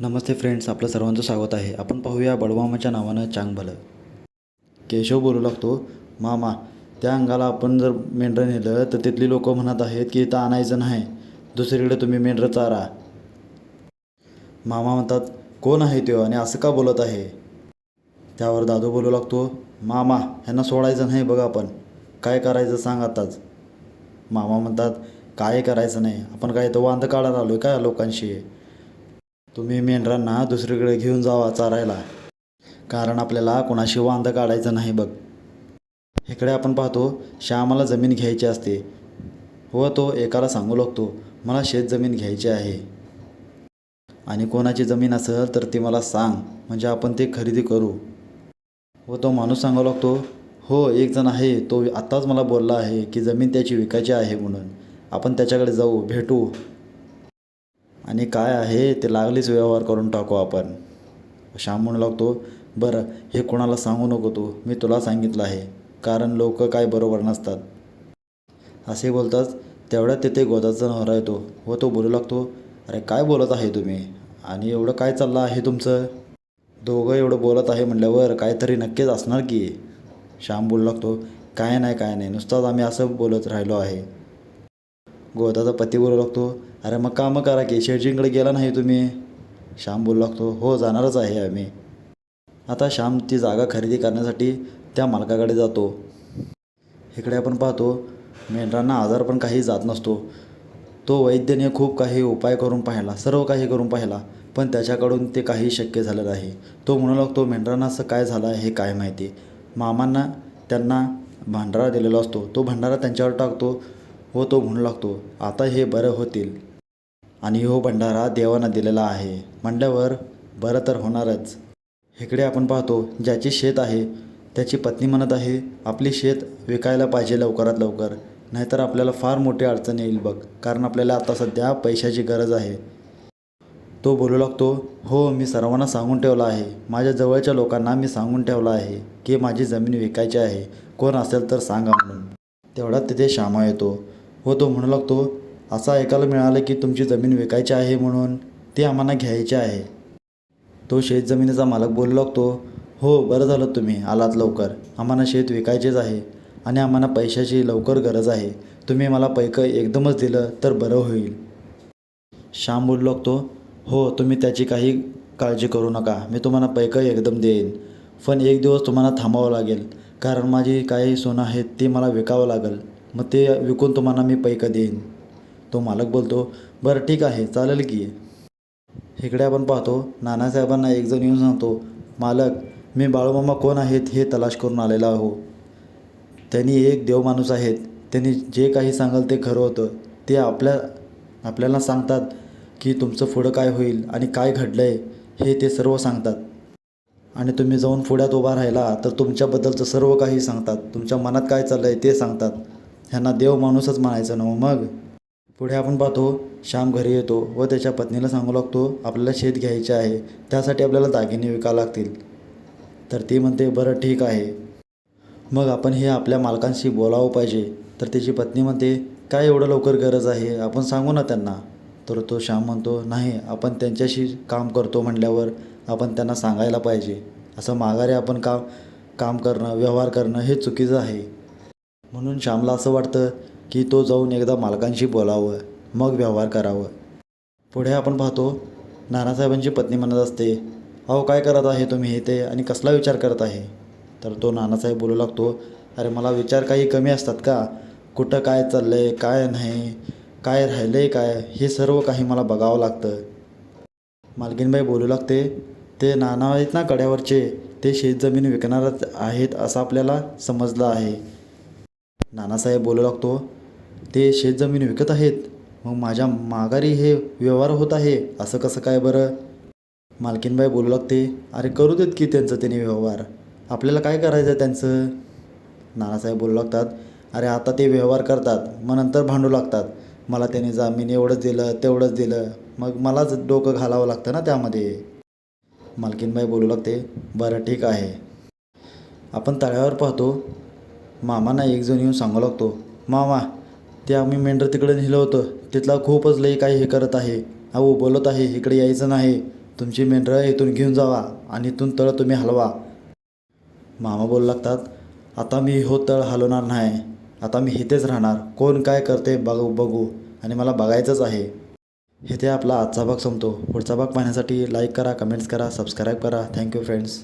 नमस्ते friends आपलं सर्वांचं स्वागत आहे. आपण पाहूया बडवामाच्या नावानं चांगभलं. केशव बोलू लागतो मामा त्या अंगाला आपण जर मेंढरं नेलं तर तिथली लोक म्हणत आहेत की इथं आणायचं नाही. दुसरीकडे तुम्ही मेंढरं चारा. मामा म्हणतात कोण आहे तो आणि असं का बोलत आहे? त्यावर दादू बोलू लागतो मामा ह्यांना सोडायचं नाही बघा आपण. काय करायचं सांग आताच. मामा म्हणतात काय करायचं नाही. आपण काय तर वांद काढायला आलो आहे का लोकांशी? तुम्ही मेंढरांना दुसरीकडे घेऊन जावा चारायला. कारण आपल्याला कोणाशी वांद काढायचं नाही बघ. इकडे आपण पाहतो श्यामाला जमीन घ्यायची असते व तो एकाला सांगू लागतो मला शेत जमीन घ्यायची आहे. आणि कोणाची जमीन असेल तर ती मला सांग म्हणजे आपण ते खरेदी करू. व तो माणूस सांगू लागतो हो एक जण आहे तो आत्ताच मला बोलला आहे की जमीन त्याची विकायची आहे म्हणून. आपण त्याच्याकडे जाऊ भेटू. आणि काय आहे ते लागलीच व्यवहार करून टाकू आपण. श्याम म्हणू लागतो बरं हे कोणाला सांगू नको तू मी तुला सांगितलं आहे कारण लोक काय बरोबर नसतात. असे बोलताच तेवढ्यात तिथे गोदाचा नवरा येतो व तो बोलू लागतो अरे काय बोलत आहे तुम्ही? आणि एवढं काय चाललं आहे तुमचं? दोघं एवढं बोलत आहे म्हटल्यावर काहीतरी नक्कीच असणार की. श्याम बोलू लागतो काय नाही काय नाही नुसताच आम्ही असं बोलत राहिलो आहे. गोदाचा पती बोलू लागतो. अरे मग कामं करा की शेटजींकडे गेला नाही तुम्ही? श्याम बोलू लागतो हो जाणारच आहे आम्ही. आता श्याम ती जागा खरेदी करण्यासाठी त्या मालकाकडे जातो. इकडे आपण पाहतो मेंढरांना आजार पण काही जात नसतो. तो वैद्याने खूप काही उपाय करून पाहिला सर्व काही करून पाहिला पण त्याच्याकडून ते काही शक्य झालं नाही. तो म्हणू लागतो मेंढरांना असं काय झालं आहे हे काय माहिती? मामांना त्यांना भंडारा दिलेला असतो. तो भंडारा त्यांच्यावर टाकतो. व तो म्हणू लागतो आता हे बरं होतील. आणि हो भंडारा देवानं दिलेला आहे. म्हणल्यावर बरं तर होणारच. इकडे आपण पाहतो ज्याची शेत आहे त्याची पत्नी म्हणत आहे आपली शेत विकायला पाहिजे लवकरात लवकर नाहीतर आपल्याला फार मोठी अडचण येईल बघ कारण आपल्याला आता सध्या पैशाची गरज आहे. तो बोलू लागतो हो मी सर्वांना सांगून ठेवला आहे. माझ्या जवळच्या लोकांना मी सांगून ठेवलं आहे की माझी जमीन विकायची आहे. कोण असेल तर सांगा म्हणून. तेवढ्यात तिथे श्यामा येतो. व तो म्हणू लागतो असं ऐकायला मिळालं की तुमची जमीन विकायची आहे म्हणून ती आम्हाला घ्यायची आहे. तो शेत जमिनीचा मालक बोलू लागतो हो बरं झालं तुम्ही आलात लवकर. आम्हाला शेत विकायचेच आहे आणि आम्हाला पैशाची लवकर गरज आहे. तुम्ही मला पैकं एकदमच दिलं तर बरं होईल. श्याम बोलू लागतो हो तुम्ही त्याची काही काळजी करू नका. मी तुम्हाला पैकं एकदम देईन. पण एक दिवस तुम्हाला थांबावं लागेल. कारण माझी काही सोनं आहेत ती मला विकावं लागेल. मग ते विकून तुम्हाला मी पैका देईन. तो मालक बोलतो बरं ठीक आहे चालेल की. इकडे आपण पाहतो नानासाहेबांना एकजण येऊन सांगतो मालक मी बाळूमामा कोण आहेत हे तलाश करून आलेला आहो. त्यांनी एक देव माणूस आहेत त्यांनी जे काही सांगाल ते खरं होतं. ते आपल्या आपल्याला सांगतात की तुमचं पुढं काय होईल आणि काय घडलं आहे हे ते सर्व सांगतात. आणि तुम्ही जाऊन पुढ्यात उभा राहिला तर तुमच्याबद्दलचं सर्व काही सांगतात. तुमच्या मनात काय चाललं आहे ते सांगतात. ह्यांना देव माणूसच म्हणायचं ना मग? पुढे आपण पाहतो श्याम घरी येतो व त्याच्या पत्नीला सांगू लागतो आपल्याला शेत घ्यायचे आहे त्यासाठी आपल्याला दागिने विकावं लागतील. तर ती म्हणते बरं ठीक आहे. मग आपण हे आपल्या मालकांशी बोलावं पाहिजे. तर त्याची पत्नी म्हणते काय एवढं लवकर गरज आहे? आपण सांगू ना त्यांना. तर तो श्याम म्हणतो नाही आपण त्यांच्याशी काम करतो म्हटल्यावर आपण त्यांना सांगायला पाहिजे. असं माघारी आपण काम काम करणं व्यवहार करणं हे चुकीचं आहे. म्हणून श्यामला असं वाटतं की तो जाऊन एकदा मालकांशी बोलावं मग व्यवहार करावं. पुढे आपण पाहतो नानासाहेबांची पत्नी म्हणत असते अहो काय करत आहे तुम्ही ते आणि कसला विचार करत आहे? तर तो नानासाहेब बोलू लागतो अरे मला विचार काही कमी असतात का? कुठं काय चाललं आहे काय नाही काय राहिलं आहे काय? हे सर्व काही मला बघावं लागतं. मालकीनबाई बोलू लागते ते नाना आहेत ना कड्यावरचे? ते शेतजमीन विकणारच आहेत असं आपल्याला समजलं आहे. नानासाहेब बोलू लागतो ते शेतजमीन विकत आहेत मग माझ्या माघारी हे व्यवहार होत आहे असं कसं काय बरं? मालकीनबाई बोलू लागते अरे करू देत की त्यांचं त्यांनी व्यवहार आपल्याला काय करायचं आहे त्यांचं? नानासाहेब बोलू लागतात अरे आता ते व्यवहार करतात मग नंतर भांडू लागतात मला त्याने जामीन एवढंच दिलं तेवढंच दिलं मग मलाच डोकं घालावं लागतं ना त्यामध्ये. मालकीनबाई बोलू लागते बरं ठीक आहे. आपण तळ्यावर पाहतो मामांना एक जण येऊन सांगू लागतो मामा ते आम्ही मेंढर तिकडे नेलं होतं. तिथला खूपच लई काही हे करत आहे. अहो बोलत आहे इकडे यायचं नाही. तुमची मेंढरं इथून घेऊन जावा आणि इथून तळ तुम्ही हलवा. मामा बोलू लागतात आता मी हो तळ हलवणार नाही. आता मी इथेच राहणार. कोण काय करते बघू बघू. आणि मला बघायचंच आहे. इथे आपला आजचा भाग संपतो. पुढचा भाग पाहण्यासाठी लाईक करा कमेंट्स करा सबस्क्राईब करा. Thank you friends